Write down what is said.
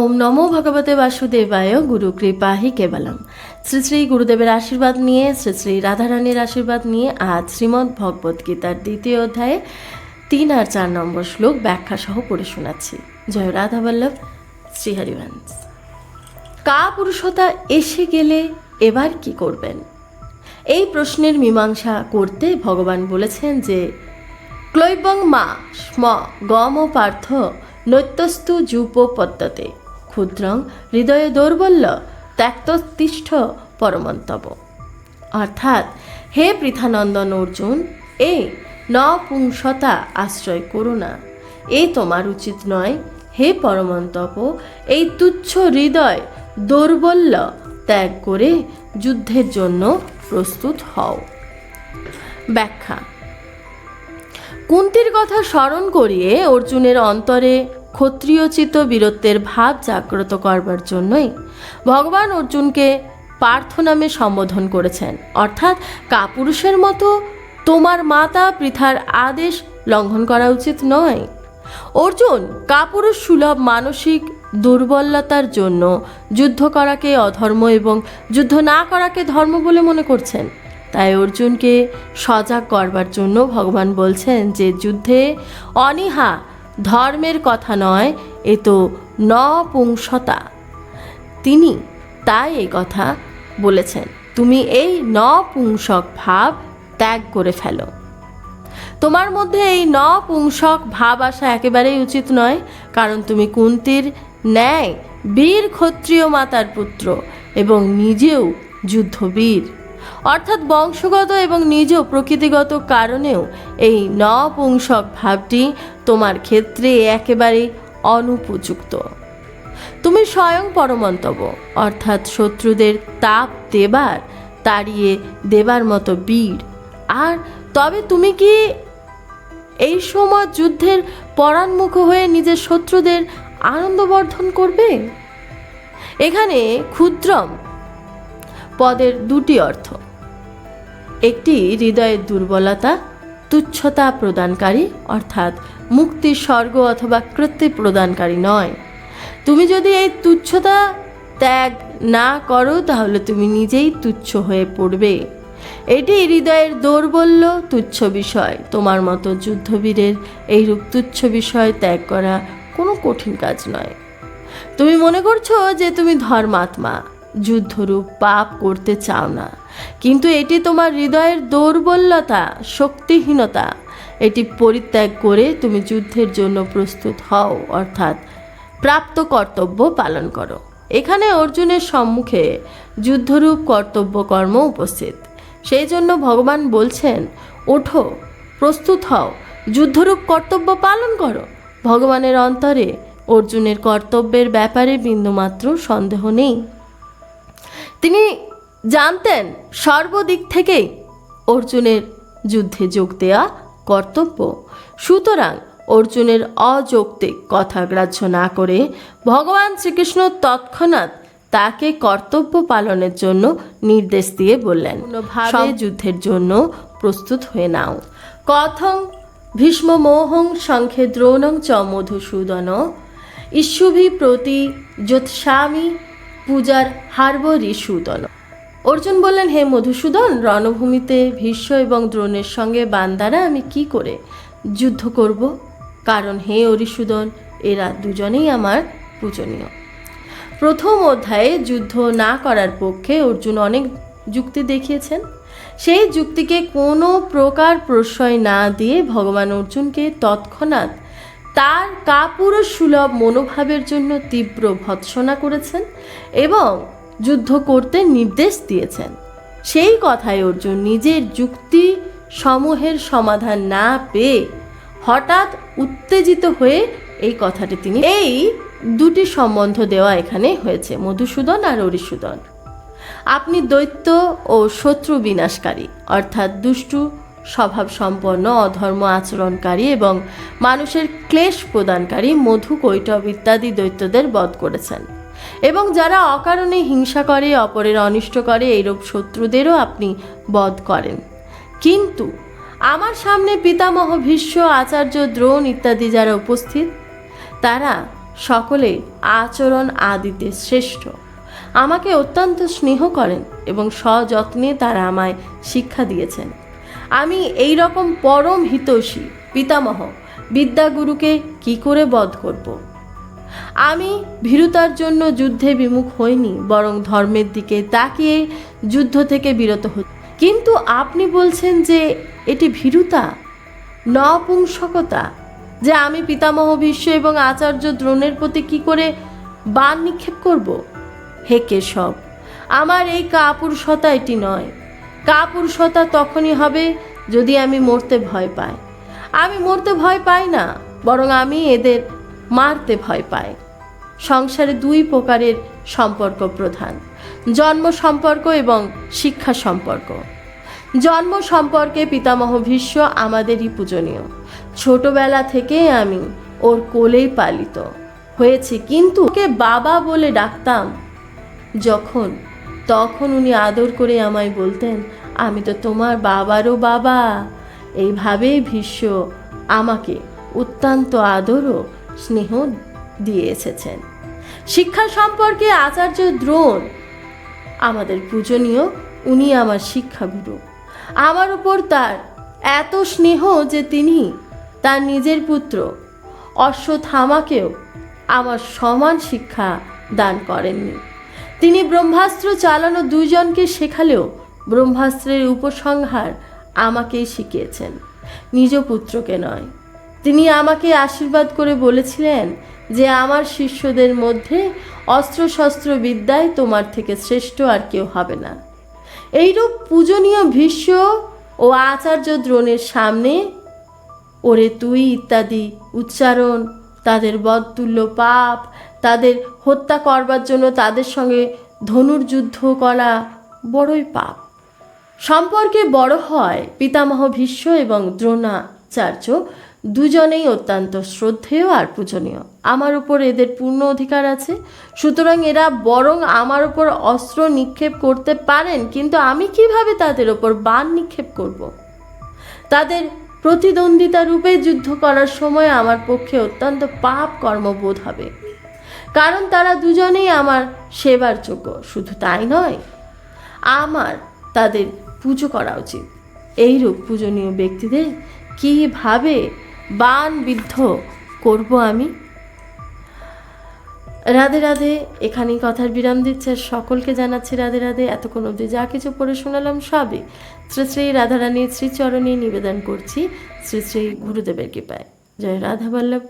ওম নমো ভগবতে বাসুদেবায় গুরু কৃপাহি কেবলম। শ্রী শ্রী গুরুদেবের আশীর্বাদ নিয়ে, শ্রী শ্রী রাধারানীর আশীর্বাদ নিয়ে আজ শ্রীমদ্ ভগবত গীতার দ্বিতীয় অধ্যায়ে তিন আর চার নম্বর শ্লোক ব্যাখ্যা সহ পড়ে শোনাচ্ছি। জয় রাধা বল্লভ, শ্রীহরিবংশ। কা পুরুষতা এসে গেলে এবার কি করবেন? এই প্রশ্নের মীমাংসা করতে ভগবান বলেছেন যে, ক্লৈবং মা স্ম গম ও পার্থ নৈত্যস্তু যুপ পদ্ধতে ক্ষুদ্রং হৃদয়ে দৌর্বল্য ত্যক্ততিষ্ঠ পরমন্তব। অর্থাৎ, হে পৃথানন্দন অর্জুন এই নপুংসতা আশ্রয় করো না। এ তোমার উচিত নয়, হে পরমন্তপ, এই তুচ্ছ হৃদয় দৌর্বল্য ত্যাগ করে যুদ্ধের জন্য প্রস্তুত হও। ব্যাখ্যা। কুন্তির কথা স্মরণ করিয়ে অর্জুনের অন্তরে ক্ষত্রিয়চিত বীরত্বের ভাব জাগ্রত করবার জন্যই ভগবান অর্জুনকে পার্থ নামে সম্বোধন করেছেন। অর্থাৎ কাপুরুষের মতো তোমার মাতা পৃথার আদেশ লঙ্ঘন করা উচিত নয়। অর্জুন কাপুরুষ সুলভ মানসিক দুর্বলতার জন্য যুদ্ধ করাকে অধর্ম এবং যুদ্ধ না করাকে ধর্ম বলে মনে করছেন। তাই অর্জুনকে সজাগ করবার জন্য ভগবান বলছেন যে যুদ্ধে অনীহা ধর্মের কথা নয়, এ তো নপুংসতা। তিনি তাই এই কথা বলেছেন, তুমি এই নপুংসক ভাব ত্যাগ করে ফেলো। তোমার মধ্যে এই নপুংসক ভাব আসা একেবারেই উচিত নয়, কারণ তুমি কুন্তির ন্যায় বীর ক্ষত্রিয় মাতার পুত্র এবং নিজেও যুদ্ধবীর। অর্থাৎ বংশগত এবং নিজ প্রকৃতিগত কারণেও এই নপুংসক ভাবটি তোমার ক্ষেত্রে একেবারে অনুপযুক্ত। তুমি স্বয়ং পরমন্তব অর্থাৎ শত্রুদের তাপ দেবার, তাড়িয়ে দেবার মতো বীর। আর তবে তুমি কি এই সময় যুদ্ধের পরাণমুখ হয়ে নিজের শত্রুদের আনন্দবর্ধন করবে? এখানে ক্ষুদ্রম পদের দুটি অর্থ। একটি হৃদয়ের দুর্বলতা, তুচ্ছতা প্রদানকারী, অর্থাৎ মুক্তির স্বর্গ অথবা কৃত্য প্রদানকারী নয়। তুমি যদি এই তুচ্ছতা ত্যাগ না করো, তাহলে তুমি নিজেই তুচ্ছ হয়ে পড়বে। এটি হৃদয়ের দৌর্বল্য, তুচ্ছ বিষয়। তোমার মতো যুদ্ধবীরের এইরূপ তুচ্ছ বিষয় ত্যাগ করা কোনো কঠিন কাজ নয়। তুমি মনে করছ যে তুমি ধর্মাত্মা। যুদ্ধরূপ পাপ করতে চাও না। কিন্তু এটি তোমার হৃদয়ের দৌর্বল্যতা, শক্তিহীনতা। এটি পরিত্যাগ করে তুমি যুদ্ধের জন্য প্রস্তুত হও, অর্থাৎ প্রাপ্ত কর্তব্য পালন করো। এখানে অর্জুনের সম্মুখে যুদ্ধরূপ কর্তব্য কর্ম উপস্থিত। সেই জন্য ভগবান বলছেন, ওঠো, প্রস্তুত হও, যুদ্ধরূপ কর্তব্য পালন করো। ভগবানের অন্তরে অর্জুনের কর্তব্যের ব্যাপারে বিন্দুমাত্র সন্দেহ নেই। তিনি জানতেন সর্বদিক থেকেই অর্জুনের যুদ্ধে যোগ দেওয়া কর্তব্য। সুতরাং অর্জুনের অযৌক্তিক কথা গ্রাহ্য না করে ভগবান শ্রীকৃষ্ণ তৎক্ষণাৎ তাকে কর্তব্য পালনের জন্য নির্দেশ দিয়ে বললেন যুদ্ধের জন্য প্রস্তুত হয়ে নাও। কথং ভীষ্ম মোহং সংখ্যে দ্রোণং চ মধুসূদন। ইস্যুভি প্রতি জ্যোৎস্বামী পূজার হার্ব ঋষুদন অর্জুন বললেন, হে মধুসূদন, রণভূমিতে ভীষ্ম এবং দ্রোণের সঙ্গে বান্দারা আমি কি করে যুদ্ধ করব? কারণ হে অরিসুদন, এরা দুজনেই আমার পূজনীয়। প্রথম অধ্যায়ে যুদ্ধ না করার পক্ষে অর্জুন অনেক যুক্তি দেখিয়েছেন। সেই যুক্তিকে কোনো প্রকার প্রশ্রয় না দিয়ে ভগবান অর্জুনকে তৎক্ষণাৎ তার কাপুরুষ সুলভ মনোভাবের জন্য তীব্র ভৎসনা করেছেন এবং যুদ্ধ করতে নির্দেশ দিয়েছেন। সেই কথায় অর্জুন নিজের যুক্তি সমূহের সমাধান না পেয়ে হঠাৎ উত্তেজিত হয়ে এই কথাটি তিনি এই দুটি সম্বন্ধ দেওয়া এখানে হয়েছে, মধুসূদন আর অরিসূদন। আপনি দৈত্য ও শত্রু বিনাশকারী, অর্থাৎ দুষ্টু স্বভাব সম্পন্ন অধর্ম আচরণকারী এবং মানুষের ক্লেশ প্রদানকারী, মধু, কৈটব ইত্যাদি দৈত্যদের বধ করেছেন। এবং যারা অকারণে হিংসা করে, অপরের অনিষ্ট করে, এইরূপ শত্রুদেরও আপনি বধ করেন। কিন্তু আমার সামনে পিতামহ, ভীষ্ম, আচার্য, দ্রোণ ইত্যাদি যারা উপস্থিত, তারা সকলে আচরণ আদিতে শ্রেষ্ঠ। আমাকে অত্যন্ত স্নেহ করেন এবং সযত্নে তারা আমায় শিক্ষা দিয়েছেন। আমি এই রকম পরম হিতৈষী, পিতামহ, বিদ্যাগুরুকে কি করে বধ করব? আমি ভীরুতার জন্য যুদ্ধে বিমুখ হইনি, বরং ধর্মের দিকে তাকিয়ে যুদ্ধ থেকে বিরত হই। কিন্তু আপনি বলছেন যে এটি ভীরুতা, নপুংসকতা, যে আমি পিতামহ ভীষ্ম এবং আচার্য দ্রোণের প্রতি কি করে বান নিক্ষেপ করব? হে কেশব, আমার এই কাপুরুষতা এটি নয়। কাপুরুষতা তখনই হবে যদি আমি মরতে ভয় পাই। আমি মরতে ভয় পাই না, বরং আমি এদের মারতে ভয় পাই। সংসারে দুই প্রকারের সম্পর্ক প্রধান, জন্ম সম্পর্ক এবং শিক্ষা সম্পর্ক। জন্ম সম্পর্কে পিতামহ ভীষ্ম আমাদেরই পূজনীয়। ছোটবেলা থেকে আমি ওর কোলেই পালিত। হয়েছি কিন্তু ওকে বাবা বলে ডাকতাম যখন তখন উনি আদর করে আমায় বলতেন, আমি তো তোমার বাবারও বাবা। এইভাবেই ভীষ্ম আমাকে অত্যন্ত আদর ও স্নেহ দিয়ে এসেছেন শিক্ষা সম্পর্কে আচার্য দ্রোণ আমাদের পূজনীয়, উনি আমার শিক্ষাগুরু। আমার উপর তার এত স্নেহ যে তিনি তার নিজের পুত্র অশ্বত্থামাকেও আমার সমান শিক্ষা দান করেননি। তিনি ব্রহ্মাস্ত্র চালানো দুইজনকে শেখালেও ব্রহ্মাস্ত্রের উপসংহার আমাকেই শিখিয়েছেন, নিজ পুত্রকে নয়। তিনি আমাকে আশীর্বাদ করে বলেছিলেন যে আমার শিষ্যদের মধ্যে অস্ত্রশস্ত্র বিদ্যায় তোমার থেকে শ্রেষ্ঠ আর কেউ হবে না। এইরূপ পূজনীয় ভীষ্ম ও আচার্য দ্রোণের সামনে ওরে তুই ইত্যাদি উচ্চারণ, তাদের বদতুল্য পাপ তাদের হত্যা করবার জন্য তাদের সঙ্গে ধনুর যুদ্ধ করা বড়ই পাপ। সম্পর্কে বড় হয় পিতামহ ভীষ্ম এবং দ্রোণাচার্য। দুজনেই অত্যন্ত শ্রদ্ধেয় আর পূজনীয়। আমার উপর এদের পূর্ণ অধিকার আছে। সুতরাং এরা বরং আমার উপর অস্ত্র নিক্ষেপ করতে পারেন, কিন্তু আমি কীভাবে তাদের ওপর বান নিক্ষেপ করব। তাদের প্রতিদ্বন্দ্বিতা রূপে যুদ্ধ করার সময় আমার পক্ষে অত্যন্ত পাপ কর্মবোধ হবে। কারণ তারা দুজনেই আমার সেবার যোগ্য, শুধু তাই নয়, আমার তাদের পুজো করা উচিত। এইরূপ পূজনীয় ব্যক্তিদের কীভাবে বান বিদ্ধ করব আমি? রাধে রাধে, এখানেই কথার বিরাম দিচ্ছে সকলকে জানাচ্ছি রাধে রাধে। এতক্ষণ অবধি যা কিছু পড়ে শোনালাম সবই শ্রী শ্রী রাধারানীর শ্রীচরণে নিবেদন করছি শ্রী শ্রী গুরুদেবের কৃপায়। জয় রাধা বল্লভ